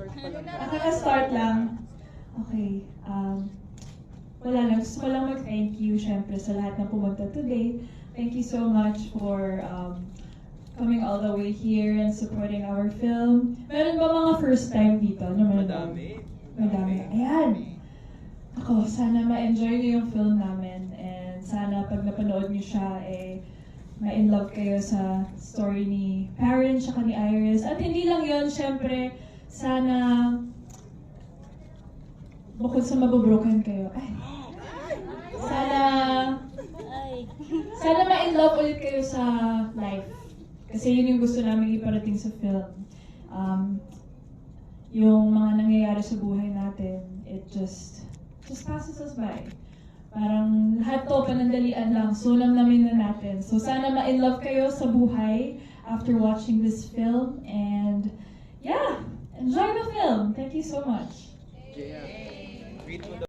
Nakaka-start pa lang. Nakaka-start lang. Okay. Um, wala lang. Gusto ko lang mag-thank you, syempre, sa lahat ng pumunta today. Thank you so much for um, coming all the way here and supporting our film. Meron ba mga first time dito? Meron ba? Madami. Madami. Ayan. Ako, sana ma-enjoy niyo yung film namin and sana pag napanood niyo siya, eh, ma-in love kayo sa story ni Parent tsaka ni Iris. At hindi lang yon syempre, sana bukod sa mabubroken kayo, ay, sana sana ma-in love ulit kayo sa life. Kasi yun yung gusto namin iparating sa film. Um, yung mga nangyayari sa buhay natin, it just, just passes us by. Parang lahat to panandalian lang, sulam namin na natin. So sana ma-in love kayo sa buhay after watching this film. And Thank you so much. Yeah.